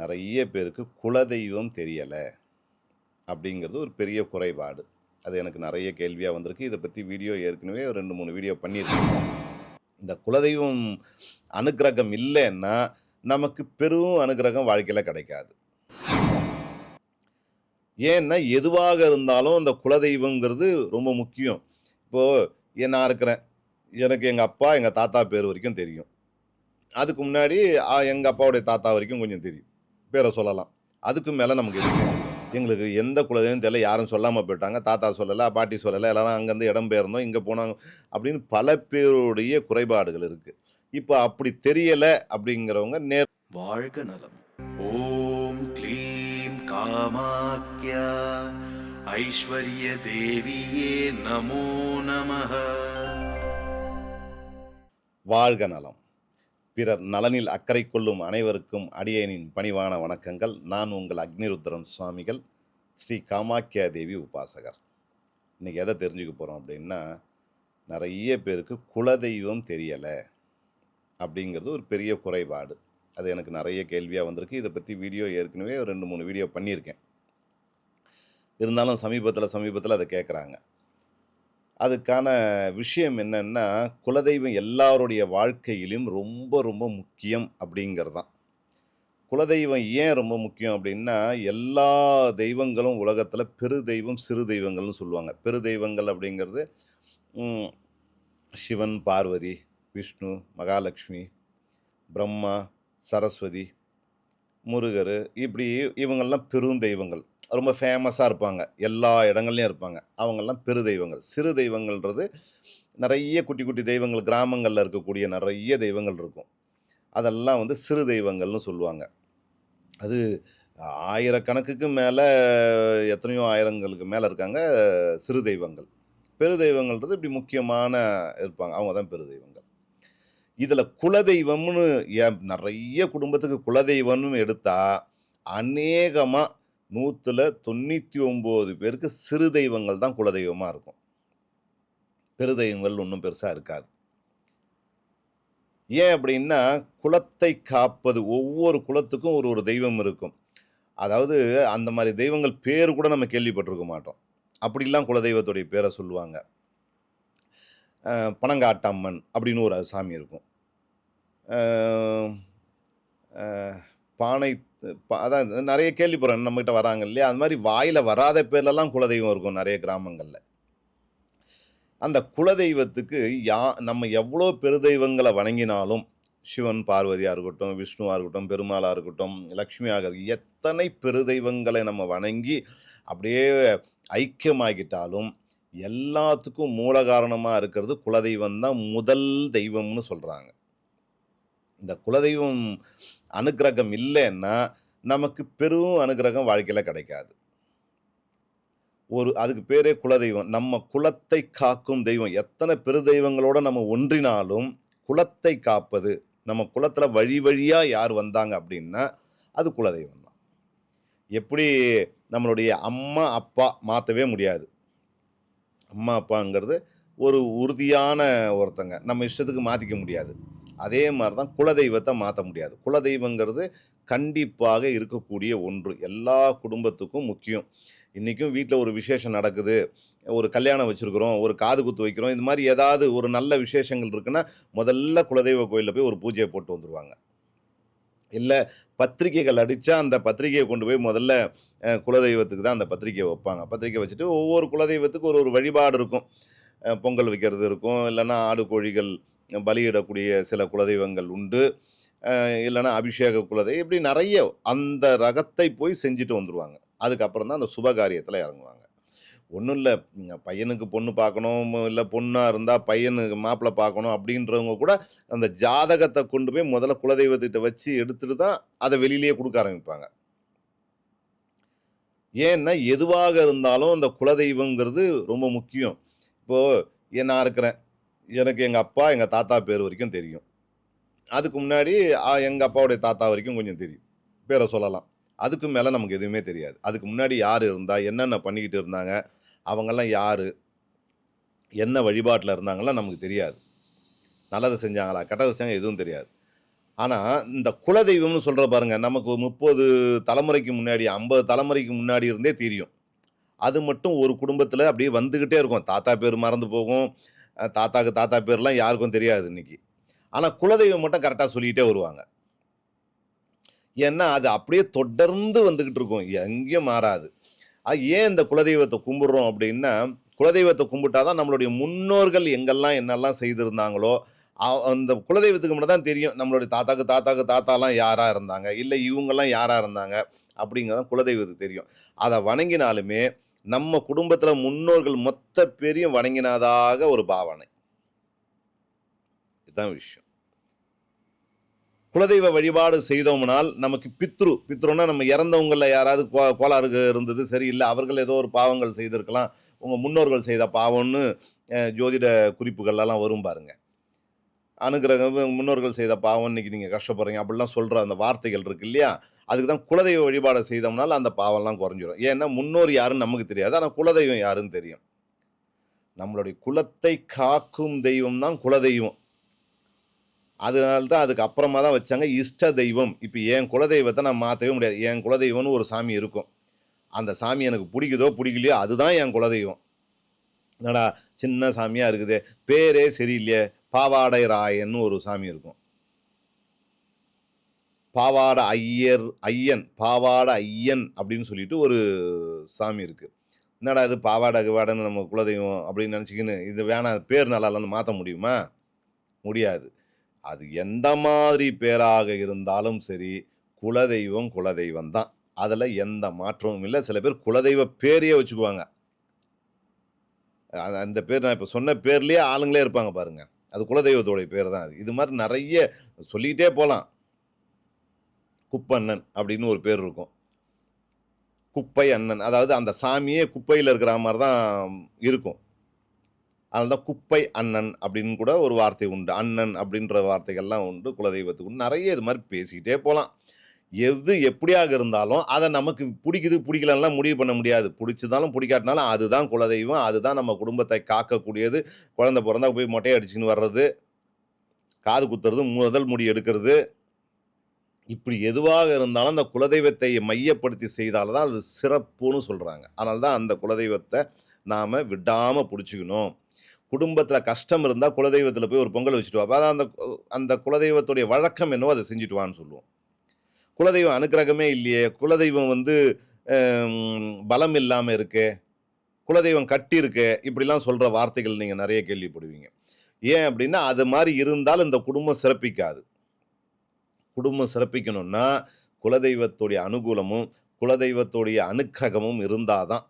நிறைய பேருக்கு குலதெய்வம் தெரியலை அப்படிங்கிறது ஒரு பெரிய குறைபாடு. அது எனக்கு நிறைய கேள்வியாக வந்திருக்கு. இதை பற்றி வீடியோ ஏற்கனவே ஒரு ரெண்டு மூணு வீடியோ பண்ணியிருக்கேன் இந்த குலதெய்வம் அனுகிரகம் இல்லைன்னா நமக்கு பெரும் அனுகிரகம் வாழ்க்கையில் கிடைக்காது. ஏன்னா எதுவாக இருந்தாலும் அந்த குலதெய்வங்கிறது ரொம்ப முக்கியம். இப்போது நான் இருக்கிறேன். எனக்கு எங்கள் அப்பா எங்கள் தாத்தா பேர் வரைக்கும் தெரியும். அதுக்கு முன்னாடி எங்கள் அப்பாவுடைய தாத்தா வரைக்கும் கொஞ்சம் தெரியும். பேரை சொல்லலாம். அதுக்கு மேலே நமக்கு எதுவும். எங்களுக்கு எந்த குலதெய்வம் தெரியல யாரும் சொல்லாமல் போயிட்டாங்க. தாத்தா சொல்லலை பாட்டி சொல்லலை எல்லாரும் அங்கேருந்து இடம் பெயர்ந்தோம் இங்கே போனாங்க அப்படின்னு பல பேருடைய குறைபாடுகள் இருக்குது இப்போ அப்படி தெரியலை அப்படிங்கிறவங்க நேர் வாழ்க நலம். ஓம் க்ளீம் காமாக்யா. ஐஸ்வர்ய தேவியே நமோ நமः வாழ்க நலம். பிறர் நலனில் அக்கறை கொள்ளும் அனைவருக்கும் அடியனின் பணிவான வணக்கங்கள். நான் உங்கள் அக்னிருத்ரன் சுவாமிகள் ஸ்ரீ காமாக்கியா தேவி உபாசகர். இன்றைக்கி எதை தெரிஞ்சுக்க போகிறோம் அப்படின்னா நிறைய பேருக்கு குலதெய்வம் தெரியலை அப்படிங்கிறது ஒரு பெரிய குறைபாடு. அது எனக்கு நிறைய கேள்வியாக வந்திருக்கு. இதை பற்றி வீடியோ ஏற்கனவே ஒரு ரெண்டு மூணு வீடியோ பண்ணியிருக்கேன். இருந்தாலும் சமீபத்தில் சமீபத்தில் அதை கேட்குறாங்க அதுக்கான விஷயம் என்னென்னா குலதெய்வம் எல்லாருடைய வாழ்க்கையிலும் ரொம்ப ரொம்ப முக்கியம் அப்படிங்கிறது தான் குலதெய்வம் ஏன் ரொம்ப முக்கியம் அப்படின்னா எல்லா தெய்வங்களும் உலகத்தில் பெரு தெய்வம் சிறு தெய்வங்கள்னு சொல்லுவாங்க. பெரு தெய்வங்கள் அப்படிங்கிறது சிவன் பார்வதி விஷ்ணு மகாலட்சுமி பிரம்மா சரஸ்வதி முருகர் இப்படி இவங்கள்லாம் பெரும் தெய்வங்கள். ரொம்ப ஃபேமஸாக இருப்பாங்க. எல்லா இடங்கள்லையும் இருப்பாங்க. அவங்கெல்லாம் பெரு தெய்வங்கள். சிறு தெய்வங்கள்ன்றது நிறைய குட்டி குட்டி தெய்வங்கள் கிராமங்களில் இருக்கக்கூடிய நிறைய தெய்வங்கள் இருக்கும். அதெல்லாம் வந்து சிறு தெய்வங்கள்னு சொல்லுவாங்க. அது ஆயிரக்கணக்குக்கு மேலே எத்தனையோ ஆயிரங்களுக்கு மேலே இருக்காங்க சிறு தெய்வங்கள். பெரு தெய்வங்கள்ன்றது இப்படி முக்கியமான இருப்பாங்க. அவங்க தான் பெரு தெய்வங்கள். இதில் குலதெய்வம்னு ஏன் நிறைய குடும்பத்துக்கு குலதெய்வம்னு எடுத்தால் அநேகமாக நூற்றில் தொண்ணூற்றி ஒம்பது பேருக்கு சிறு தெய்வங்கள் தான் குலதெய்வமாக இருக்கும். பெரு தெய்வங்கள் ஒன்றும் பெருசாக இருக்காது. ஏன் அப்படின்னா குலத்தை காப்பது ஒவ்வொரு குலத்துக்கும் ஒரு ஒரு தெய்வம் இருக்கும். அதாவது அந்த மாதிரி தெய்வங்கள் பேர் கூட நம்ம கேள்விப்பட்டிருக்க மாட்டோம். அப்படிலாம் குலதெய்வத்துடைய பேரை சொல்லுவாங்க. பனங்காட்டம்மன் அப்படின்னு ஒரு சாமி இருக்கும். பானை அதான் நிறைய கேள்விப்படுறோம் நம்மகிட்ட வராங்க இல்லையா? அது மாதிரி வாயில் வராத பேர்லலாம் குலதெய்வம் இருக்கும் நிறைய கிராமங்களில். அந்த குலதெய்வத்துக்கு யா நம்ம எவ்வளோ பெருதெய்வங்களை வணங்கினாலும் சிவன் பார்வதியாக இருக்கட்டும் விஷ்ணுவாக இருக்கட்டும் பெருமாளாக இருக்கட்டும் லக்ஷ்மியாக இருக்கட்டும் எத்தனை பெருதெய்வங்களை நம்ம வணங்கி அப்படியே ஐக்கியமாகிட்டாலும் எல்லாத்துக்கும் மூல காரணமாக இருக்கிறது குலதெய்வம் தான் முதல் தெய்வம்னு சொல்கிறாங்க இந்த குலதெய்வம் அனுக்கிரகம் இல்லைன்னா நமக்கு பெரும் அனுக்கிரகம் வாழ்க்கையில் கிடைக்காது. ஒரு அதுக்கு பேரே குலதெய்வம். நம்ம குலத்தை காக்கும் தெய்வம். எத்தனை பெரு தெய்வங்களோட நம்ம ஒன்றினாலும் குலத்தை காப்பது நம்ம குலத்தில் வழி வழியாக யார் வந்தாங்க அப்படின்னா அது குலதெய்வம் தான். எப்படி நம்மளுடைய அம்மா அப்பா மாற்றவே முடியாது. அம்மா அப்பாங்கிறது ஒரு உறுதியான ஒருத்தங்க. நம்ம இஷ்டத்துக்கு மாற்றிக்க முடியாது. அதே மாதிரி தான் குலதெய்வத்தை மாற்ற முடியாது. குலதெய்வங்கிறது கண்டிப்பாக இருக்கக்கூடிய ஒன்று. எல்லா குடும்பத்துக்கும் முக்கியம். இன்றைக்கும் வீட்டில் ஒரு விசேஷம் நடக்குது. ஒரு கல்யாணம் வச்சுருக்குறோம் ஒரு காது குத்து வைக்கிறோம். இது மாதிரி ஏதாவது ஒரு நல்ல விசேஷங்கள் இருக்குன்னா முதல்ல குலதெய்வ கோயிலில் போய் ஒரு பூஜையை போட்டு வந்துடுவாங்க இல்லை பத்திரிக்கைகள் அடித்தா அந்த பத்திரிக்கையை கொண்டு போய் முதல்ல குலதெய்வத்துக்கு தான் அந்த பத்திரிகையை வைப்பாங்க. பத்திரிக்கை வச்சுட்டு ஒவ்வொரு குலதெய்வத்துக்கு ஒரு ஒரு வழிபாடு இருக்கும். பொங்கல் வைக்கிறது இருக்கும். இல்லைன்னா ஆடு கோழிகள் பலியிடக்கூடிய சில குலதெய்வங்கள் உண்டு. இல்லைனா இல்லைன்னா அபிஷேக குலதெய்வம் இப்படி நிறைய அந்த ரகத்தை போய் செஞ்சுட்டு வந்துடுவாங்க அதுக்கப்புறம் தான் அந்த சுபகாரியத்தில் இறங்குவாங்க. ஒன்றும் இல்லை பையனுக்கு பொண்ணு பார்க்கணும் இல்லை பொண்ணாக இருந்தால் பையனுக்கு மாப்பிள்ளை பார்க்கணும் அப்படின்றவங்க கூட அந்த ஜாதகத்தை கொண்டு போய் முதல்ல குலதெய்வத்திட்ட வச்சு எடுத்துட்டு தான் அதை வெளியிலேயே கொடுக்க ஆரம்பிப்பாங்க. ஏன்னா எதுவாக இருந்தாலும் அந்த குலதெய்வங்கிறது ரொம்ப முக்கியம். இப்போது நான் இருக்கிறேன். எனக்கு எங்கள் அப்பா எங்கள் தாத்தா பேர் வரைக்கும் தெரியும். அதுக்கு முன்னாடி எங்கள் அப்பாவுடைய தாத்தா வரைக்கும் கொஞ்சம் தெரியும். பேரை சொல்லலாம். அதுக்கு மேலே நமக்கு எதுவுமே தெரியாது. அதுக்கு முன்னாடி யார் இருந்தால் என்னென்ன பண்ணிக்கிட்டு இருந்தாங்க அவங்கெல்லாம் யார் என்ன வழிபாட்டில் இருந்தாங்கலாம் நமக்கு தெரியாது. நல்லதை செஞ்சாங்களா கெட்டதை செஞ்சாங்க எதுவும் தெரியாது. ஆனால் இந்த குலதெய்வம்னு சொல்கிற பாருங்கள் நமக்கு முப்பது தலைமுறைக்கு முன்னாடி ஐம்பது தலைமுறைக்கு முன்னாடி இருந்தே தெரியும். அது மட்டும் ஒரு குடும்பத்தில் அப்படியே வந்துக்கிட்டே இருக்கும். தாத்தா பேர் மறந்து போகும். தாத்தாக்கு தாத்தா பேர்லாம் யாருக்கும் தெரியாது இன்னைக்கு. ஆனால் குலதெய்வம் மட்டும் கரெக்டாக சொல்லிக்கிட்டே வருவாங்க. ஏன்னா அது அப்படியே தொடர்ந்து வந்துக்கிட்டு இருக்கும். எங்கேயும் மாறாது. அது ஏன் இந்த குலதெய்வத்தை கும்பிட்றோம் அப்படின்னா குலதெய்வத்தை கும்பிட்டா தான் நம்மளுடைய முன்னோர்கள் எங்கெல்லாம் என்னெல்லாம் செய்திருந்தாங்களோ அந்த குலதெய்வத்துக்கு மட்டும் தான் தெரியும் நம்மளுடைய தாத்தாக்கு தாத்தாக்கு தாத்தாலாம் யாராக இருந்தாங்க இல்லை இவங்கெல்லாம் யாராக இருந்தாங்க அப்படிங்கிறது குலதெய்வத்துக்கு தெரியும். அதை வணங்கினாலுமே நம்ம குடும்பத்தில் முன்னோர்கள் மொத்த பேரையும் வணங்கினதாக ஒரு பாவனை. இதுதான் விஷயம். குலதெய்வ வழிபாடு செய்தோம்னால் நமக்கு பித்ரு பித்ருன்னா நம்ம இறந்தவங்களில் யாராவது கோ- கோளாறு இருந்தது சரியில்லை அவர்கள் ஏதோ ஒரு பாவங்கள் செய்திருக்கலாம் உங்கள் முன்னோர்கள் செய்த பாவம்னு ஜோதிட குறிப்புகள்லாம் வரும் பாருங்கள் அனுகிரகம் முன்னோர்கள் செய்த பாவம் இன்னைக்கு நீங்கள் கஷ்டப்படுறீங்க அப்படிலாம் சொல்கிற அந்த வார்த்தைகள் இருக்கு இல்லையா? அதுக்கு தான் குலதெய்வ வழிபாடு செய்தோம்னால அந்த பாவம்லாம் குறைஞ்சிரும். ஏன்னா முன்னோர் யாருன்னு நமக்கு தெரியாது. ஆனால் குலதெய்வம் யாருன்னு தெரியும். நம்மளுடைய குலத்தை காக்கும் தெய்வம் தான் குலதெய்வம். அதனால தான் அதுக்கு அப்புறமா தான் வச்சாங்க இஷ்ட தெய்வம். இப்போ என் குலதெய்வத்தை நான் மாற்றவே முடியாது. என் குலதெய்வம்னு ஒரு சாமி இருக்கும். அந்த சாமி எனக்கு பிடிக்குதோ பிடிக்கலையோ அதுதான் என் குலதெய்வம். என்னடா சின்ன சாமியாக இருக்குது பேரே சரியில்லையே பாவாடை ராயன்னு ஒரு சாமி இருக்கும். பாவாட ஐயர் ஐயன் பாவாட ஐயன் அப்படின்னு சொல்லிட்டு ஒரு சாமி இருக்குது என்னடா இது பாவாடை கிவாடன்னு நம்ம குலதெய்வம் அப்படின்னு நினச்சிக்கின்னு இது வேணாம் பேர் நல்லா இல்லைன்னு மாற்ற முடியுமா? முடியாது. அது எந்த மாதிரி பேராக இருந்தாலும் சரி குலதெய்வம் குலதெய்வம் தான். அதில் எந்த மாற்றமும் இல்லை. சில பேர் குலதெய்வ பேரையே வச்சுக்குவாங்க. அந்த பேர் நான் இப்போ சொன்ன பேர்லேயே ஆளுங்களே இருப்பாங்க பாருங்கள் அது குலதெய்வத்தோடைய பேர் தான் அது. இது மாதிரி நிறைய சொல்லிக்கிட்டே போகலாம் குப்பண்ணன் அப்படின்னு ஒரு பேர் இருக்கும். குப்பை அண்ணன். அதாவது அந்த சாமியே குப்பையில் இருக்கிற மாதிரி தான் இருக்கும். அதனால தான் குப்பை அண்ணன் அப்படின்னு கூட ஒரு வார்த்தை உண்டு. அண்ணன் அப்படின்ற வார்த்தைகள்லாம் உண்டு குலதெய்வத்துக்கு உண்டு. நிறைய இது மாதிரி பேசிக்கிட்டே போகலாம் எது எப்படியாக இருந்தாலும் அதை நமக்கு பிடிக்குது பிடிக்கலன்னா முடிவு பண்ண முடியாது. பிடிச்சதாலும் பிடிக்காட்டினாலும் அதுதான் குலதெய்வம் அதுதான் நம்ம குடும்பத்தை காக்கக்கூடியது. குழந்தை பிறந்தா போய் மொட்டையை அடிச்சுன்னு வர்றது காது குத்துறது முதல் முடி எடுக்கிறது. இப்படி எதுவாக இருந்தாலும் அந்த குலதெய்வத்தை மையப்படுத்தி செய்தால் தான் அது சிறப்புன்னு சொல்கிறாங்க அதனால தான் அந்த குலதெய்வத்தை நாம் விடாமல் பிடிச்சிக்கணும். குடும்பத்தில் கஷ்டம் இருந்தால் குலதெய்வத்தில் போய் ஒரு பொங்கல் வச்சுட்டு வா. அதான் அந்த அந்த குலதெய்வத்துடைய வழக்கம் என்னவோ அதை செஞ்சுட்டு வான்னு சொல்லுவோம். குலதெய்வம் அனுக்கிரகமே இல்லையே குலதெய்வம் வந்து பலம் இல்லாமல் இருக்கு குலதெய்வம் கட்டி இருக்கு இப்படிலாம் சொல்கிற வார்த்தைகள் நீங்கள் நிறைய கேள்விப்படுவீங்க. ஏன் அப்படின்னா அது மாதிரி இருந்தால் இந்த குடும்பம் சிறப்பிக்காது. குடும்பம் சிறப்பிக்கணும்னா குலதெய்வத்துடைய அனுகூலமும் குலதெய்வத்துடைய அனுக்கிரகமும் இருந்தால் தான்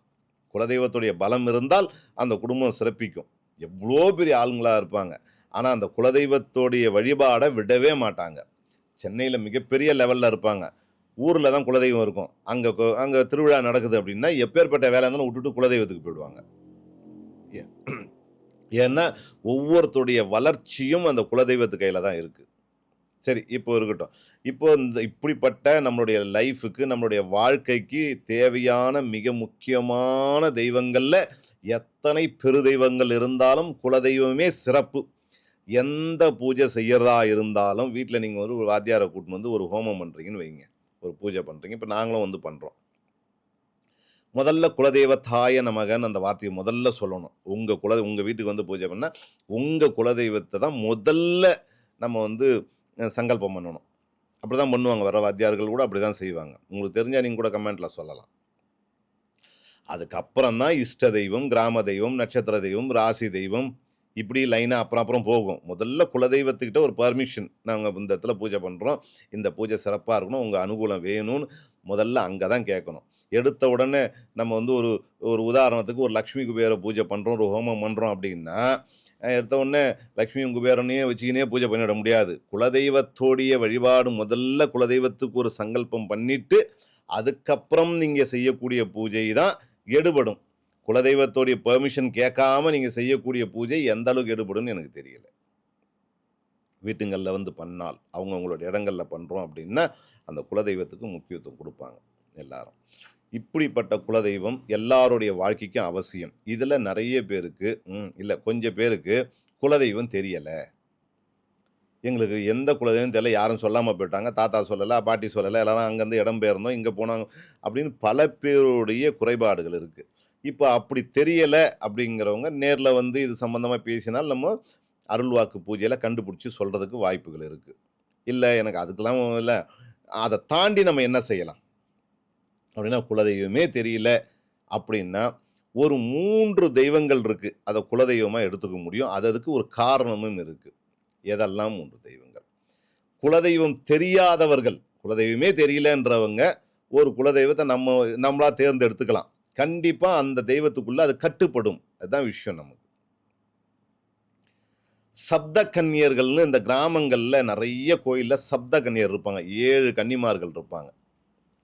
குலதெய்வத்துடைய பலம் இருந்தால் அந்த குடும்பம் சிறப்பிக்கும். எவ்வளோ பெரிய ஆளுங்களாக இருப்பாங்க. ஆனால் அந்த குலதெய்வத்துடைய வழிபாடை விடவே மாட்டாங்க. சென்னையில் மிகப்பெரிய லெவலில் இருப்பாங்க. ஊரில் தான் குலதெய்வம் இருக்கும். அங்கே அங்கே திருவிழா நடக்குது அப்படின்னா எப்பேற்பட்ட வேலை இருந்தாலும் விட்டுட்டு குலதெய்வத்துக்கு போயிடுவாங்க. ஏன்? ஏன்னா ஒவ்வொருத்தருடைய வளர்ச்சியும் அந்த குலதெய்வத்து கையில் தான் இருக்குது சரி இப்போ இருக்கட்டும். இப்போ இந்த இப்படிப்பட்ட நம்மளுடைய லைஃபுக்கு நம்மளுடைய வாழ்க்கைக்கு தேவையான மிக முக்கியமான தெய்வங்களில் எத்தனை பெரு தெய்வங்கள் இருந்தாலும் குலதெய்வமே சிறப்பு. எந்த பூஜை செய்யறதா இருந்தாலும் வீட்டில் நீங்கள் வந்து ஒரு வாத்தியாரை கூட்டின்னு வந்து ஒரு ஹோமம் பண்ணுறீங்கன்னு வைங்க. ஒரு பூஜை பண்ணுறீங்க இப்போ நாங்களும் வந்து பண்ணுறோம் முதல்ல குலதெய்வத்தாய நமகன் அந்த வார்த்தையை முதல்ல சொல்லணும். உங்கள் குல உங்கள் வீட்டுக்கு வந்து பூஜை பண்ணால் உங்கள் குலதெய்வத்தை தான் முதல்ல நம்ம வந்து சங்கல்பம் பண்ணணும். அப்படி தான் பண்ணுவாங்க. வர வாத்தியார்கள் கூட அப்படி தான் செய்வாங்க. உங்களுக்கு தெரிஞ்சால் நீங்கள் கூட கமெண்ட்டில் சொல்லலாம். அதுக்கப்புறம் தான் இஷ்ட தெய்வம் கிராம தெய்வம் நட்சத்திர தெய்வம் ராசி தெய்வம் இப்படி லைனாக அப்புறம் அப்புறம் போகும். முதல்ல குலதெய்வத்துக்கிட்ட ஒரு பர்மிஷன் நாங்கள் இந்த இடத்துல பூஜை பண்ணுறோம் இந்த பூஜை சிறப்பாக இருக்கணும். உங்கள் அனுகூலம் வேணும்னு முதல்ல அங்கே தான் கேட்கணும். எடுத்த உடனே நம்ம வந்து ஒரு ஒரு உதாரணத்துக்கு ஒரு லக்ஷ்மி குபேர பூஜை பண்ணுறோம் ஒரு ஹோமம் பண்ணுறோம் அப்படின்னா எடுத்த உடனே லக்ஷ்மி குபேரனையே வச்சுக்கினே பூஜை பண்ணிட முடியாது. குலதெய்வத்தோடைய வழிபாடு முதல்ல குலதெய்வத்துக்கு ஒரு சங்கல்பம் பண்ணிவிட்டு அதுக்கப்புறம் நீங்கள் செய்யக்கூடிய பூஜை தான் எடுபடும். குலதெய்வத்தோடைய பெர்மிஷன் கேட்காம நீங்கள் செய்யக்கூடிய பூஜை எந்த அளவுக்கு எடுபடும்னு எனக்கு தெரியல. வீட்டுங்களில் வந்து பண்ணால் அவங்க அவங்களோட இடங்களில் பண்ணுறோம் அப்படின்னா அந்த குலதெய்வத்துக்கு முக்கியத்துவம் கொடுப்பாங்க எல்லாரும். இப்படிப்பட்ட குலதெய்வம் எல்லாருடைய வாழ்க்கைக்கும் அவசியம். இதில் நிறைய பேருக்கு ம், இல்லை கொஞ்சம் பேருக்கு குலதெய்வம் தெரியலை. எங்களுக்கு எந்த குலதெய்வம் தெரியல யாரும் சொல்லாமல் போயிட்டாங்க. தாத்தா சொல்லலை பாட்டி சொல்லலை எல்லாரும் அங்கேருந்து இடம் பெயர்ந்தோம் இங்கே போனாங்க அப்படின்னு பல பேருடைய குறைபாடுகள் இருக்குது இப்போ அப்படி தெரியலை அப்படிங்கிறவங்க நேரில் வந்து இது சம்மந்தமாக பேசினால் நம்ம அருள்வாக்கு பூஜையில் கண்டுபிடிச்சி சொல்கிறதுக்கு வாய்ப்புகள் இருக்குது இல்லை எனக்கு அதுக்கெல்லாம் இல்லை. அதை தாண்டி நம்ம என்ன செய்யலாம்? அப்படின்னா குலதெய்வமே தெரியல அப்படின்னா ஒரு மூன்று தெய்வங்கள் இருக்குது அதை குலதெய்வமாக எடுத்துக்க முடியும். அது அதுக்கு ஒரு காரணமும் இருக்குது எதெல்லாம் மூன்று தெய்வங்கள்? குலதெய்வம் தெரியாதவர்கள் குலதெய்வமே தெரியலன்றவங்க ஒரு குலதெய்வத்தை நம்ம நம்மளாக தேர்ந்தெடுத்துக்கலாம். கண்டிப்பாக அந்த தெய்வத்துக்குள்ளே அது கட்டுப்படும். அதுதான் விஷயம் நமக்கு. சப்த கன்னியர்கள்னு இந்த கிராமங்களில் நிறைய கோயிலில் சப்த கன்னியர் இருப்பாங்க. ஏழு கன்னிமார்கள் இருப்பாங்க.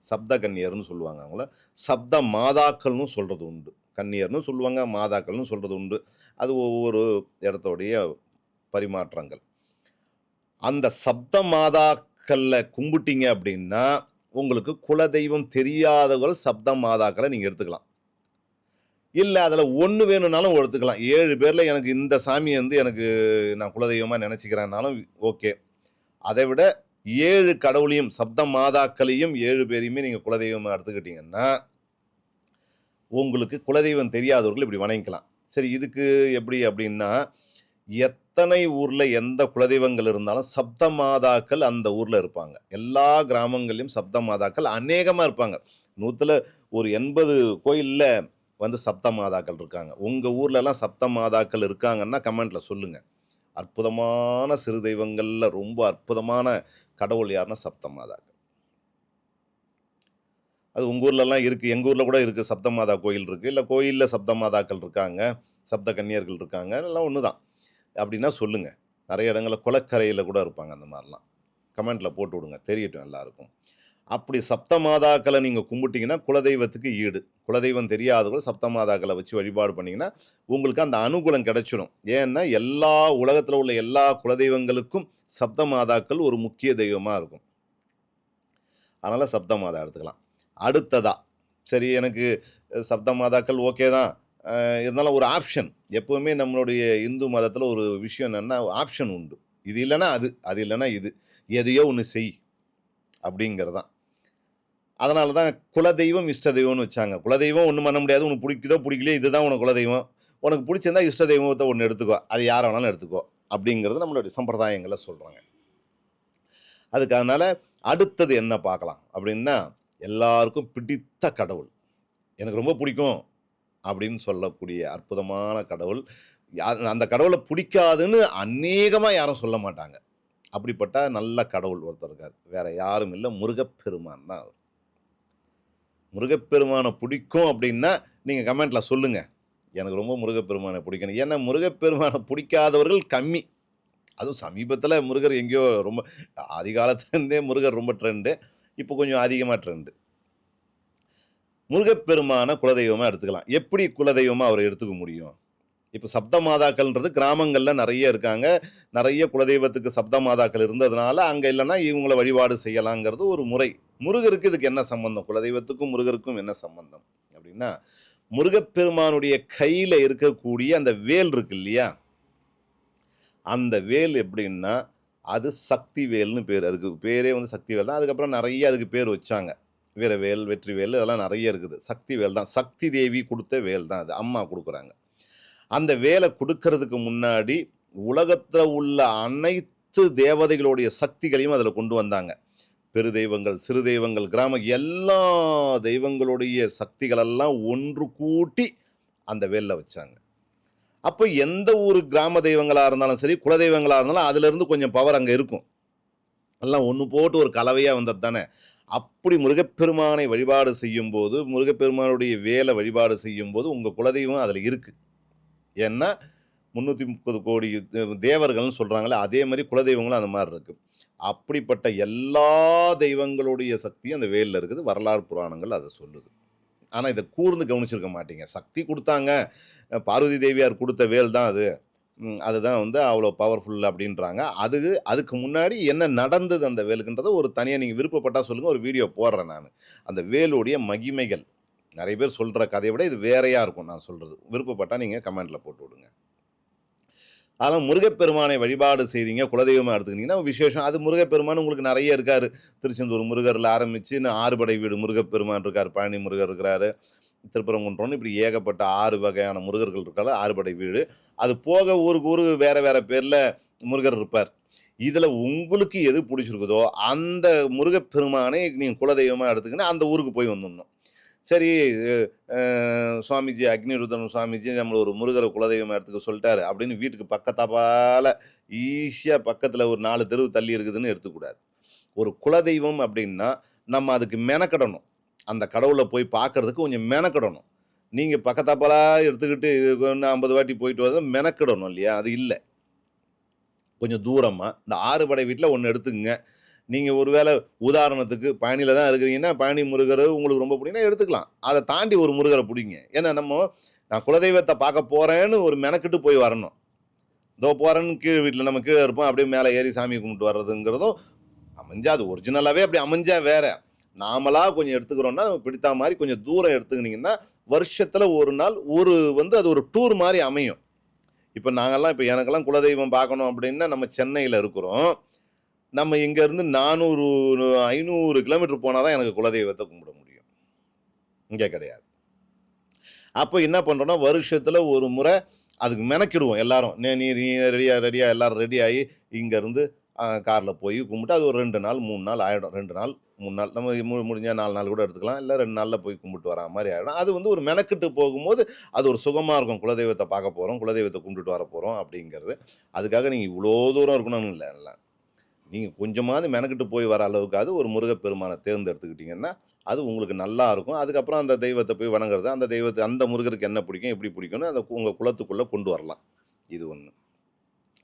சப்த கன்னியர்னு சொல்லுவாங்க அவங்கள. சப்த மாதாக்கள்னு சொல்கிறது உண்டு. கன்னியர்னு சொல்லுவாங்க மாதாக்கள்னு சொல்கிறது உண்டு. அது ஒவ்வொரு இடத்தோடைய பரிமாற்றங்கள். அந்த சப்த மாதாக்களில் கும்பிட்டிங்க அப்படின்னா உங்களுக்கு குலதெய்வம் தெரியாதவர்கள் சப்த மாதாக்களை நீங்கள் எடுத்துக்கலாம். இல்லை அதில் ஒன்று வேணும்னாலும் எடுத்துக்கலாம். ஏழு பேரில் எனக்கு இந்த சாமி வந்து எனக்கு நான் குலதெய்வமாக நினச்சிக்கிறேன்னாலும் ஓகே. அதை விட ஏழு கடவுளையும் சப்த மாதாக்களையும் ஏழு பேரையுமே நீங்கள் குலதெய்வமாக எடுத்துக்கிட்டீங்கன்னா உங்களுக்கு குலதெய்வம் தெரியாதவர்கள் இப்படி வணங்கிக்கலாம். சரி இதுக்கு எப்படி அப்படின்னா எத்தனை ஊரில் எந்த குலதெய்வங்கள் இருந்தாலும் சப்த மாதாக்கள் அந்த ஊரில் இருப்பாங்க. எல்லா கிராமங்கள்லையும் சப்த மாதாக்கள் அநேகமாக இருப்பாங்க. நூற்றில் ஒரு எண்பது கோயிலில் வந்து சப்த மாதாக்கள் இருக்காங்க. உங்கள் ஊர்லலாம் சப்த மாதாக்கள் இருக்காங்கன்னா கமெண்ட்டில் சொல்லுங்கள் அற்புதமான சிறு தெய்வங்களில் ரொம்ப அற்புதமான கடவுள் யாருன்னா சப்த மாதாக்கள். அது உங்கள் ஊர்லலாம் இருக்குது எங்கள் ஊரில் கூட இருக்குது சப்த மாதா கோயில் இருக்குது இல்லை கோயிலில் சப்த மாதாக்கள் இருக்காங்க. சப்த கன்னியர்கள் இருக்காங்க. எல்லாம் ஒன்று தான் அப்படின்னா சொல்லுங்கள் நிறைய இடங்களில் குளக்கரையில் கூட இருப்பாங்க அந்த மாதிரிலாம். கமெண்ட்டில் போட்டு விடுங்க. தெரியட்டும் எல்லாருக்கும் அப்படி சப்த மாதாக்களை நீங்கள் கும்பிட்டீங்கன்னா குலதெய்வத்துக்கு ஈடு. குலதெய்வம் தெரியாதவங்க சப்த மாதாக்களை வச்சு வழிபாடு பண்ணிங்கன்னா உங்களுக்கு அந்த அனுகூலம் கிடைச்சிடும் ஏன்னா எல்லா உலகத்தில் உள்ள எல்லா குலதெய்வங்களுக்கும் சப்த மாதாக்கள் ஒரு முக்கிய தெய்வமாக இருக்கும். அதனால் சப்த மாதா எடுத்துக்கலாம். அடுத்ததா. சரி எனக்கு சப்தமாதாக்கள் சப்த மாதாக்கள் ஓகே தான். இருந்தாலும் ஒரு ஆப்ஷன் எப்போவுமே நம்மளுடைய இந்து மதத்தில் ஒரு விஷயம் என்னென்னா ஆப்ஷன் உண்டு. இது இல்லைன்னா அது அது இல்லைன்னா இது. எதையோ ஒன்று செய் அப்படிங்கிறதான். அதனால தான் குலதெய்வம் இஷ்ட தெய்வம்னு வச்சாங்க. குலதெய்வம் ஒன்றும் பண்ண முடியாது. உனக்கு பிடிக்குதோ பிடிக்கலையோ இதுதான் உனக்கு குலதெய்வம். உனக்கு பிடிச்சிருந்தா இஷ்ட தெய்வத்தை ஒன்று எடுத்துக்கோ. அது யாரை வேணாலும் எடுத்துக்கோ. அப்படிங்கிறது நம்மளுடைய சம்பிரதாயங்களை சொல்கிறாங்க அதுக்கு அதனால் அடுத்தது என்ன பார்க்கலாம் அப்படின்னா எல்லாருக்கும் பிடித்த கடவுள். எனக்கு ரொம்ப பிடிக்கும். அப்படின்னு சொல்லக்கூடிய அற்புதமான கடவுள். அந்த கடவுளை பிடிக்காதுன்னு அநேகமாக யாரும் சொல்ல மாட்டாங்க. அப்படிப்பட்ட நல்ல கடவுள் ஒருத்தர் இருக்கார். வேற யாரும் இல்லை. முருகப்பெருமான் தான் அவர். முருகப்பெருமானை பிடிக்கும் அப்படின்னா நீங்கள் கமெண்ட்டில் சொல்லுங்கள் எனக்கு ரொம்ப முருகப்பெருமானை பிடிக்கணும். ஏன்னா முருகப்பெருமானை பிடிக்காதவர்கள் கம்மி. அதுவும் சமீபத்தில் முருகர் எங்கேயோ ரொம்ப அதிகாலத்துலேருந்தே முருகர் ரொம்ப ட்ரெண்டு இப்போ கொஞ்சம் அதிகமாக ட்ரெண்டு முருகப்பெருமான குலதெய்வமாக எடுத்துக்கலாம். எப்படி குலதெய்வமாக அவரை எடுத்துக்க முடியும்? இப்போ சப்த மாதாக்கள்ன்றது கிராமங்களில் நிறைய இருக்காங்க. நிறைய குலதெய்வத்துக்கு சப்த மாதாக்கள் இருந்ததுனால அங்கே இல்லைன்னா இவங்கள வழிபாடு செய்யலாங்கிறது ஒரு முறை. முருகருக்கு இதுக்கு என்ன சம்பந்தம்? குலதெய்வத்துக்கும் முருகருக்கும் என்ன சம்பந்தம்? அப்படின்னா முருகப்பெருமானுடைய கையில் இருக்கக்கூடிய அந்த வேல் இருக்கு இல்லையா? அந்த வேல் எப்படின்னா அது சக்தி வேல்னு பேர். அதுக்கு பேரே வந்து சக்தி வேல் தான் அதுக்கப்புறம் நிறைய அதுக்கு பேர் வச்சாங்க. வீரவேல் வெற்றி வேல் அதெல்லாம் நிறைய இருக்குது. சக்தி வேல் தான். சக்தி தேவி கொடுத்த வேல் தான் அது அம்மா கொடுக்குறாங்க. அந்த வேலை கொடுக்கறதுக்கு முன்னாடி உலகத்தில் உள்ள அனைத்து தேவதைகளுடைய சக்திகளையும் அதில் கொண்டு வந்தாங்க. பெரு தெய்வங்கள் சிறு தெய்வங்கள் கிராம எல்லா தெய்வங்களுடைய சக்திகளெல்லாம் ஒன்று கூட்டி அந்த வேலில் வச்சாங்க. அப்போ எந்த ஒரு கிராம தெய்வங்களாக இருந்தாலும் சரி குல தெய்வங்களாக இருந்தாலும் அதிலிருந்து கொஞ்சம் பவர் அங்கே இருக்கும். எல்லாம் ஒன்று போட்டு ஒரு கலவையாக வந்தது தானே. அப்படி முருகப்பெருமானை வழிபாடு செய்யும்போது முருகப்பெருமானுடைய வேலை வழிபாடு செய்யும்போது உங்கள் குலதெய்வம் அதில் இருக்குது ஏன்னா முந்நூற்றி முப்பது கோடி தே- தேவர்கள்னு சொல்கிறாங்களே அதே மாதிரி குலதெய்வங்களும் அந்த மாதிரி இருக்குது அப்படிப்பட்ட எல்லா தெய்வங்களுடைய சக்தியும் அந்த வேலில் இருக்குது. வரலாறு புராணங்கள் அதை சொல்லுது. ஆனால் இதை கூர்ந்து கவனிச்சிருக்க மாட்டீங்க. சக்தி கொடுத்தாங்க. பார்வதி தேவியார் கொடுத்த வேல் தான் அது. அதுதான் வந்து அவ்வளோ பவர்ஃபுல் அப்படின்றாங்க. அது அதுக்கு முன்னாடி என்ன நடந்தது அந்த வேலுக்குன்றதை ஒரு தனியாக நீங்கள் விருப்பப்பட்டால் சொல்லுங்கள் ஒரு வீடியோ போடுறேன் நான். அந்த வேலுடைய மகிமைகள். நிறைய பேர் சொல்கிற கதையை விட இது வேறையாக இருக்கும் நான் சொல்கிறது விருப்பப்பட்டால் நீங்கள் கமெண்ட்டில் போட்டு விடுங்க. அதனால் முருகப்பெருமானை வழிபாடு செய்தீங்க குலதெய்வமாக எடுத்துக்கிட்டிங்கன்னா விசேஷம். அது முருகப்பெருமான் உங்களுக்கு நிறைய இருக்கார். திருச்செந்தூர் முருகரில் ஆரம்பித்து இன்னும் ஆறுபடை வீடு முருகப்பெருமான் இருக்கார் பழனி முருகர் இருக்கிறாரு. திருப்பரங்குன்றம்னு இப்படி ஏகப்பட்ட ஆறு வகையான முருகர்கள் இருக்கால ஆறுபடை வீடு. அது போக ஊருக்கு ஊருக்கு வேறு வேறு பேரில் முருகர் இருப்பார். இதில் உங்களுக்கு எது பிடிச்சிருக்குதோ அந்த முருகப்பெருமானை நீங்கள் குலதெய்வமாக எடுத்துக்கின்னு அந்த ஊருக்கு போய் வந்துடணும். சரி சுவாமிஜி அக்னிருத்தன் சுவாமிஜி நம்மளை ஒரு முருகரை குலதெய்வமாக எடுத்துக்க சொல்லிட்டாரு அப்படின்னு வீட்டுக்கு பக்கத்தாப்பால் ஈஸியாக பக்கத்தில் ஒரு நாலு தெருவு தள்ளி இருக்குதுன்னு எடுத்துக்கூடாது. ஒரு குலதெய்வம் அப்படின்னா நம்ம அதுக்கு மெனக்கடணும். அந்த கடவுளை போய் பார்க்கறதுக்கு கொஞ்சம் மெனக்கிடணும். நீங்கள் பக்கத்தாப்பலாக எடுத்துக்கிட்டு இது ஒன்று ஐம்பது வாட்டி போயிட்டு வரது மெனக்கிடணும் இல்லையா? அது இல்லை. கொஞ்சம் தூரமாக இந்த ஆறு படை வீட்டில் ஒன்று எடுத்துக்கங்க. நீங்கள் ஒருவேளை உதாரணத்துக்கு பழனியில் தான் இருக்கிறீங்கன்னா பழனி முருகர் உங்களுக்கு ரொம்ப பிடிக்குன்னா எடுத்துக்கலாம். அதை தாண்டி ஒரு முருகரை பிடிங்க. ஏன்னா நம்ம நான் குலதெய்வத்தை பார்க்க போகிறேன்னு ஒரு மெனக்கிட்டு போய் வரணும். இதோ போகிறேன்னு கீழே வீட்டில் நம்ம கீழே இருப்போம் அப்படியே மேலே ஏறி சாமி கும்பிட்டு வர்றதுங்கிறதும் அமைஞ்சா அது ஒரிஜினலாகவே அப்படி அமைஞ்சா வேறு. நாமளாக கொஞ்சம் எடுத்துக்கிறோம்னா நம்ம பிடித்த மாதிரி கொஞ்சம் தூரம் எடுத்துக்கினீங்கன்னா வருஷத்தில் ஒரு நாள் ஒரு வந்து அது ஒரு டூர் மாதிரி அமையும். இப்போ நாங்கள்லாம் இப்போ எனக்கெல்லாம் குலதெய்வம் பார்க்கணும் அப்படின்னா நம்ம சென்னையில் இருக்கிறோம். நம்ம இங்கேருந்து நானூறு ஐநூறு கிலோமீட்டர் போனால் தான் எனக்கு குலதெய்வத்தை கும்பிட முடியும். இங்கே கிடையாது. அப்போ என்ன பண்ணுறோன்னா வருஷத்தில் ஒரு முறை அதுக்கு மெனக்கிடுவோம் எல்லாரும். நீ நீ ரெடியாக ரெடியாக எல்லோரும் ரெடி ஆகி இங்கேருந்து காரில் போய் கும்பிட்டு அது ஒரு ரெண்டு நாள் மூணு நாள் ஆகிடும் ரெண்டு நாள் மூணு நாள் நம்ம மு முடிஞ்சால் நாலு நாள் கூட எடுத்துக்கலாம். இல்லை ரெண்டு நாளில் போய் கும்பிட்டு வரா மாதிரி ஆகிடும் அது வந்து ஒரு மெனக்கிட்டு போகும்போது அது ஒரு சுகமாக இருக்கும். குலதெய்வத்தை பார்க்க போகிறோம் குலதெய்வத்தை கும்பிட்டுட்டு வர போகிறோம் அப்படிங்கிறது. அதுக்காக நீங்கள் இவ்வளோ தூரம் இருக்கணும்னு இல்லை இல்லை. நீங்கள் கொஞ்சமாவது மெனக்கிட்டு போய் வர அளவுக்காவது ஒரு முருகப்பெருமானை தேர்ந்தெடுத்துக்கிட்டிங்கன்னா அது உங்களுக்கு நல்லா இருக்கும். அதுக்கப்புறம் அந்த தெய்வத்தை போய் வணங்குறது அந்த தெய்வத்தை அந்த முருகருக்கு என்ன பிடிக்கும் எப்படி பிடிக்கும்னு அதை உங்கள் குலத்துக்குள்ளே கொண்டு வரலாம். இது ஒன்று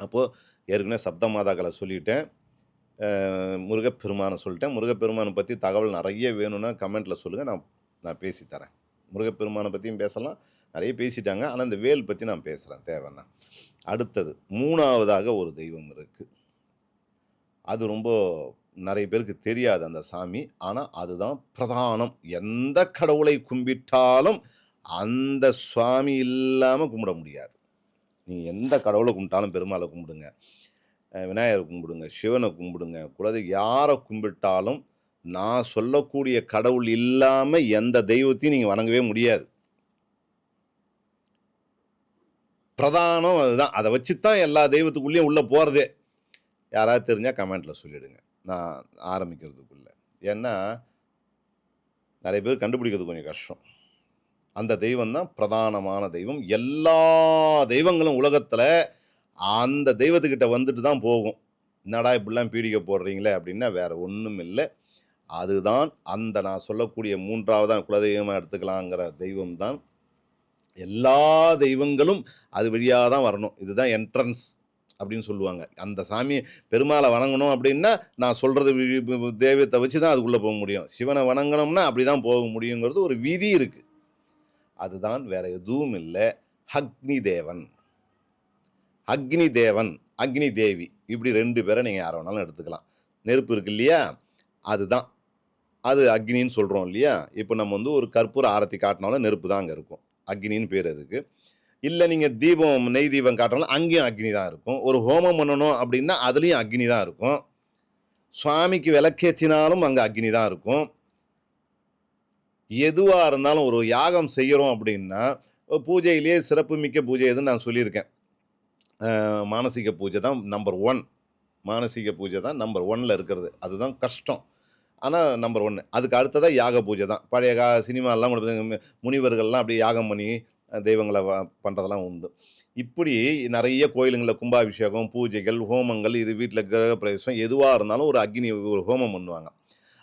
அப்போது ஏற்கனவே சப்த மாதாக்களை சொல்லிட்டேன். முருகப்பெருமானை சொல்லிட்டேன். முருகப்பெருமானை பற்றி தகவல் நிறைய வேணும்னா கமெண்ட்டில் சொல்லுங்கள் நான் நான் பேசி தரேன். முருகப்பெருமானை பற்றியும் பேசலாம். நிறைய பேசிட்டாங்க. ஆனால் இந்த வேல் பற்றி நான் பேசுகிறேன் தேவைன்னா. அடுத்தது மூணாவதாக ஒரு தெய்வம் இருக்குது அது ரொம்ப நிறைய பேருக்கு தெரியாது அந்த சாமி. ஆனால் அதுதான் பிரதானம். எந்த கடவுளை கும்பிட்டாலும் அந்த சுவாமி இல்லாமல் கும்பிட முடியாது. நீங்கள் எந்த கடவுளை கும்பிட்டாலும் பெருமாளை கும்பிடுங்க. விநாயகரை கும்பிடுங்க சிவனை கும்பிடுங்க. குலதை யாரை கும்பிட்டாலும் நான் சொல்லக்கூடிய கடவுள் இல்லாமல் எந்த தெய்வத்தையும் நீங்கள் வணங்கவே முடியாது. பிரதானம் அதுதான். அதை வச்சு தான் எல்லா தெய்வத்துக்குள்ளேயும் உள்ளே போகிறதே யாராவது தெரிஞ்சால் கமெண்ட்டில் சொல்லிவிடுங்க நான் ஆரம்பிக்கிறதுக்குள்ளே. ஏன்னா நிறைய பேர் கண்டுபிடிக்கிறது கொஞ்சம் கஷ்டம். அந்த தெய்வம் தான் பிரதானமான தெய்வம். எல்லா தெய்வங்களும் உலகத்தில் அந்த தெய்வத்துக்கிட்ட வந்துட்டு தான் போகும். என்னடா இப்படிலாம் பீடிக்க போடுறீங்களே? அப்படின்னா வேறு ஒன்றும் இல்லை. அதுதான் அந்த நான் சொல்லக்கூடிய மூன்றாவதான் குலதெய்வமாக எடுத்துக்கலாங்கிற தெய்வம் தான். எல்லா தெய்வங்களும் அது வழியாக தான் வரணும். இதுதான் என்ட்ரன்ஸ் அப்படின்னு சொல்லுவாங்க. அந்த சாமி பெருமாளை வணங்கணும் அப்படின்னா நான் சொல்கிறது தெய்வத்தை வச்சு தான் அதுக்குள்ளே போக முடியும். சிவனை வணங்கணும்னா அப்படி தான் போக முடியுங்கிறது ஒரு விதி இருக்குது அதுதான் வேறு எதுவும் இல்லை. அக்னி தேவன். அக்னி தேவன் அக்னி தேவி இப்படி ரெண்டு பேரை நீங்கள் யாரை வேணாலும் எடுத்துக்கலாம். நெருப்பு இருக்கு இல்லையா? அதுதான். அது அக்னின்னு சொல்கிறோம் இல்லையா? இப்போ நம்ம வந்து ஒரு கற்பூர ஆரத்தி காட்டினாலும் நெருப்பு தான் அங்கே இருக்கும். அக்னின்னு பேர் அதுக்கு இல்லை நீங்கள் தீபம் நெய் தீபம் காட்டினாலும் அங்கேயும் அக்னி தான் இருக்கும். ஒரு ஹோமம் பண்ணணும் அப்படின்னா அதுலேயும் அக்னி தான் இருக்கும். சுவாமிக்கு விளக்கேற்றினாலும் அங்கே அக்னி தான் இருக்கும். எதுவாக இருந்தாலும் ஒரு யாகம் செய்கிறோம் அப்படின்னா பூஜையிலேயே சிறப்பு மிக்க பூஜை எதுன்னு நான் சொல்லியிருக்கேன். மானசீக பூஜை தான் நம்பர் ஒன் மானசீக பூஜை தான் நம்பர் ஒன்னில் இருக்கிறது. அதுதான் கஷ்டம். ஆனால் நம்பர் ஒன்று அதுக்கு அடுத்ததாக யாக பூஜை தான். பழைய கா சினிமாலாம் கூட முனிவர்கள்லாம் அப்படியே யாகம் பண்ணி தெய்வங்களை வ- பண்ணுறதெல்லாம் உண்டு. இப்படி நிறைய கோயிலுங்களில் கும்பாபிஷேகம் பூஜைகள் ஹோமங்கள் இது வீட்டில் கிரக பிரவேசம் எதுவாக இருந்தாலும் ஒரு அக்னி ஒரு ஹோமம் பண்ணுவாங்க.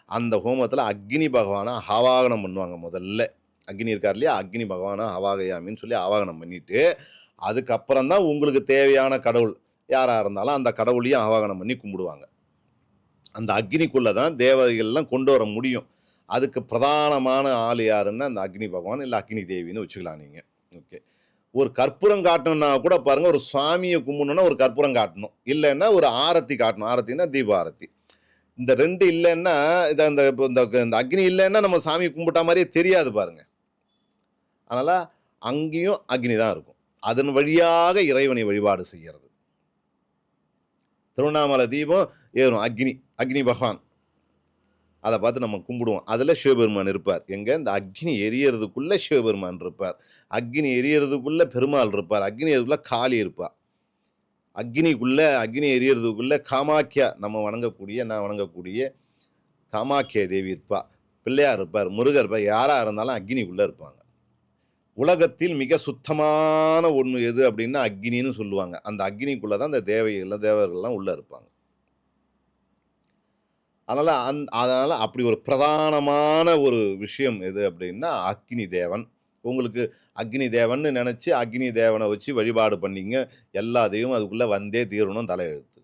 அந்த ஹோமத்தில் அக்னி பகவானை ஹவாகனம் பண்ணுவாங்க முதல்ல. அக்னி இருக்கார் இல்லையா? அக்னி பகவானை ஹவாகயாமின்னு சொல்லி ஆவாகனம் பண்ணிவிட்டு அதுக்கப்புறம் தான் உங்களுக்கு தேவையான கடவுள். யாராக இருந்தாலும் அந்த கடவுளையும் ஆவாகனம் பண்ணி கும்பிடுவாங்க. அந்த அக்னிக்குள்ளே தான் தேவதைகள்லாம் கொண்டு வர முடியும். அதுக்கு பிரதானமான ஆள் யாருன்னா அந்த அக்னி பகவான் இல்லை அக்னி தேவின்னு வச்சுக்கலாம் நீங்கள் ஓகே. ஒரு கற்பூரம் காட்டணும்னா கூட பாருங்கள் ஒரு சுவாமியை கும்பிடணுன்னா ஒரு கற்பூரம் காட்டணும். இல்லைன்னா ஒரு ஆரத்தி காட்டணும். ஆரத்தின்னா தீப ஆரத்தி இந்த ரெண்டு இல்லைன்னா இதை இந்த இப்போ இந்த இந்த அக்னி இல்லைன்னா நம்ம சாமி கும்பிட்ட மாதிரியே தெரியாது பாருங்கள் அதனால் அங்கேயும் அக்னி தான் இருக்கும். அதன் வழியாக இறைவனை வழிபாடு செய்கிறது. திருவண்ணாமலை தீபம் ஏறும். அக்னி அக்னி பகவான். அதை பார்த்து நம்ம கும்பிடுவோம். அதில் சிவபெருமான் இருப்பார். எங்கே? இந்த அக்னி எரியறதுக்குள்ளே சிவபெருமான் இருப்பார். அக்னி எரியறதுக்குள்ளே பெருமாள் இருப்பார். அக்னி எரியறதுக்குள்ளே காளி இருப்பார். அக்னிக்குள்ளே அக்னி எரியறதுக்குள்ளே காமாக்கியா நம்ம வணங்கக்கூடிய நான் வணங்கக்கூடிய காமாக்கிய தேவி இருப்பா. பிள்ளையார் இருப்பார் முருகர் இருப்பார். யாராக இருந்தாலும் அக்னிக்குள்ளே இருப்பாங்க. உலகத்தில் மிக சுத்தமான ஒன்று எது அப்படின்னா அக்னின்னு சொல்லுவாங்க. அந்த அக்னிக்குள்ளே தான் அந்த தேவைகள் தேவர்கள்லாம் உள்ளே இருப்பாங்க. அதனால் அந் அதனால் அப்படி ஒரு பிரதானமான ஒரு விஷயம் எது அப்படின்னா அக்னி தேவன். உங்களுக்கு அக்னி தேவன்னு நினச்சி அக்னி தேவனை வச்சு வழிபாடு பண்ணிங்க. எல்லா தெய்வம் அதுக்குள்ளே வந்தே தீரணும் தலையெழுத்து.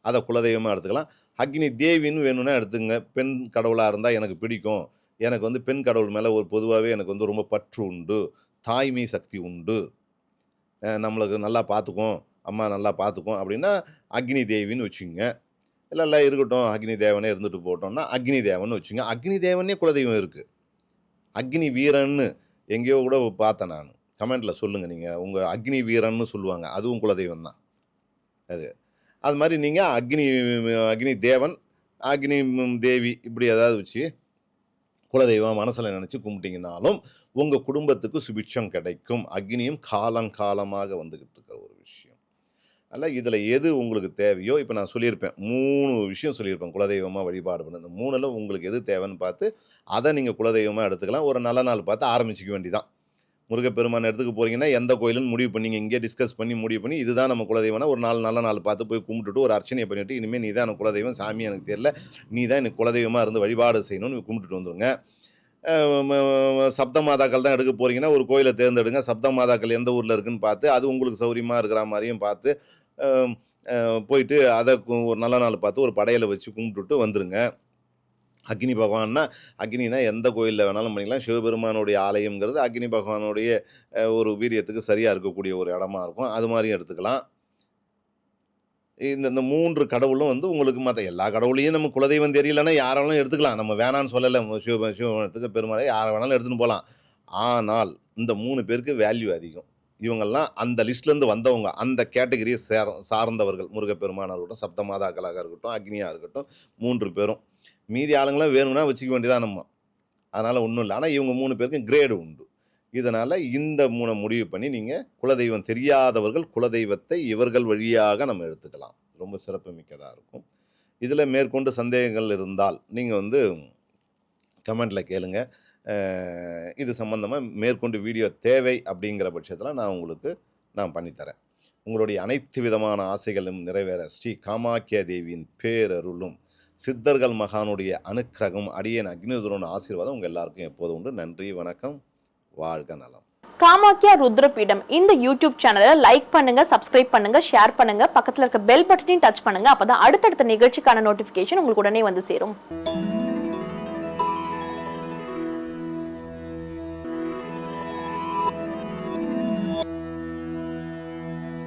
அதை குலதெய்வமாக எடுத்துக்கலாம். அக்னி தேவின்னு வேணும்னா எடுத்துங்க பெண் கடவுளாக இருந்தால் எனக்கு பிடிக்கும். எனக்கு வந்து பெண் கடவுள் மேலே ஒரு பொதுவாகவே எனக்கு வந்து ரொம்ப பற்று உண்டு தாய்மை சக்தி உண்டு. நம்மளுக்கு நல்லா பார்த்துக்கும் அம்மா நல்லா பார்த்துக்கும் அப்படின்னா அக்னி தேவின்னு வச்சுங்க இல்லை இல்லை இருக்கட்டும் அக்னி தேவனே இருந்துட்டு போட்டோம்னா அக்னி தேவன் வச்சுங்க அக்னி தேவனே குலதெய்வம் இருக்குது அக்னி வீரன்னு எங்கேயோ கூட பார்த்தேன் நான். கமெண்ட்டில் சொல்லுங்கள் நீங்கள் உங்கள் அக்னி வீரன்னு சொல்லுவாங்க. அதுவும் குலதெய்வம் தான். அது. அது மாதிரி நீங்கள் அக்னி அக்னி தேவன் அக்னி தேவி இப்படி ஏதாவது வச்சு குலதெய்வம் மனசில் நினச்சி கும்பிட்டிங்கனாலும் உங்கள் குடும்பத்துக்கு சுபிட்சம் கிடைக்கும். அக்னியும் காலங்காலமாக வந்துக்கிட்டு இருக்கிற ஒரு விஷயம். அல்ல இதில் எது உங்களுக்கு தேவையோ இப்போ நான் சொல்லியிருப்பேன். மூணு விஷயம் சொல்லியிருப்பேன். குலதெய்வமாக வழிபாடு பண்ண. இந்த மூணில் உங்களுக்கு எது தேவைன்னு பார்த்து அதை நீங்கள் குலதெய்வமாக எடுத்துக்கலாம். ஒரு நல்ல நாள் பார்த்து ஆரம்பிச்சிக்க வேண்டிதான். முருகப்பெருமான் இடத்துக்கு போகிறீங்கன்னா எந்த கோயிலுன்னு முடிவு பண்ணிங்க இங்கே டிஸ்கஸ் பண்ணி முடிவு பண்ணி இதுதான் நம்ம குலதெய்வம்னா ஒரு நாள் நல்ல நாள் பார்த்து போய் கும்பிட்டுட்டு ஒரு அர்ச்சனையை பண்ணிட்டு இனிமேல் நீ தான் எனக்கு குலதெய்வம் சாமி எனக்கு தெரியல நீ தான் எனக்கு குலதெய்வமாக இருந்து வழிபாடு செய்யணும்னு கும்பிட்டுட்டு வந்துடுங்க சப்த மாதாக்கள் தான் எடுக்க போகிறீங்கன்னா ஒரு கோயிலை தேர்ந்தெடுங்க. சப்த மாதாக்கள் எந்த ஊரில் இருக்குன்னு பார்த்து அது உங்களுக்கு சௌரியமாக இருக்கிற மாதிரியும் பார்த்து போயிட்டு அதை ஒரு நல்ல நாள் பார்த்து ஒரு படையலை வச்சு கும்பிட்டுட்டு வந்துடுங்க அக்னி பகவான்னா அக்னினா எந்த கோயிலில் வேணாலும் பண்ணிக்கலாம். சிவபெருமானுடைய ஆலயங்கிறது அக்னி பகவானுடைய ஒரு வீரியத்துக்கு சரியாக இருக்கக்கூடிய ஒரு இடமா இருக்கும். அது மாதிரியும் எடுத்துக்கலாம். இந்த இந்த மூன்று கடவுளும் வந்து உங்களுக்கு மற்ற எல்லா கடவுளையும் நம்ம குலதெய்வம் தெரியலன்னா யாராலும் எடுத்துக்கலாம். நம்ம வேணான்னு சொல்லலை. சிவ சிவத்துக்கு பெருமாளை யாரை வேணாலும் எடுத்துன்னு போகலாம் ஆனால் இந்த மூணு பேருக்கு வேல்யூ அதிகம். இவங்கெல்லாம் அந்த லிஸ்ட்லேருந்து வந்தவங்க அந்த கேட்டகரியை சேர சார்ந்தவர்கள். முருகப்பெருமானாக இருக்கட்டும் சப்தமாதாக்களாக இருக்கட்டும் அக்னியாக இருக்கட்டும் மூன்று பேரும். மீதி ஆளுங்களாம் வேணும்னா வச்சுக்க வேண்டியதான் நம்ம. அதனால் ஒன்றும் இல்லை. ஆனால் இவங்க மூணு பேருக்கும் கிரேடு உண்டு. இதனால் இந்த மூணை முடிவு பண்ணி நீங்கள் குலதெய்வம் தெரியாதவர்கள் குலதெய்வத்தை இவர்கள் வழியாக நம்ம எடுத்துக்கலாம். ரொம்ப சிறப்பு மிக்கதாக இருக்கும். இதில் மேற்கொண்டு சந்தேகங்கள் இருந்தால் நீங்கள் வந்து கமெண்டில் கேளுங்க. இது சம்மந்தமாக மேற்கொண்டு வீடியோ தேவை அப்படிங்கிற பட்சத்தில் நான் உங்களுக்கு நான் பண்ணித்தரேன். உங்களுடைய அனைத்து விதமான ஆசைகளும் நிறைவேற ஸ்ரீ காமாக்கிய தேவியின் பேரருளும் சித்தர்கள் மகானுடைய அனுக்கிரகம் அடியன் அக்னிதுரன் ஆசீர்வாதம் உங்கள் எல்லாருக்கும் எப்போதும் உண்டு. நன்றி வணக்கம் வாழ்க நலம். காமாக்கியா ருத்ரபீடம் இந்த யூடியூப் சேனலை லைக் பண்ணுங்க சப்ஸ்கிரைப் பண்ணுங்க ஷேர் பண்ணுங்க பக்கத்துல இருக்க பெல் பட்டனையும் டச் பண்ணுங்க அப்பதான் அடுத்தடுத்த நிகழ்ச்சிக்கான நோட்டிபிகேஷன் உங்களுக்கு உடனே வந்து சேரும்.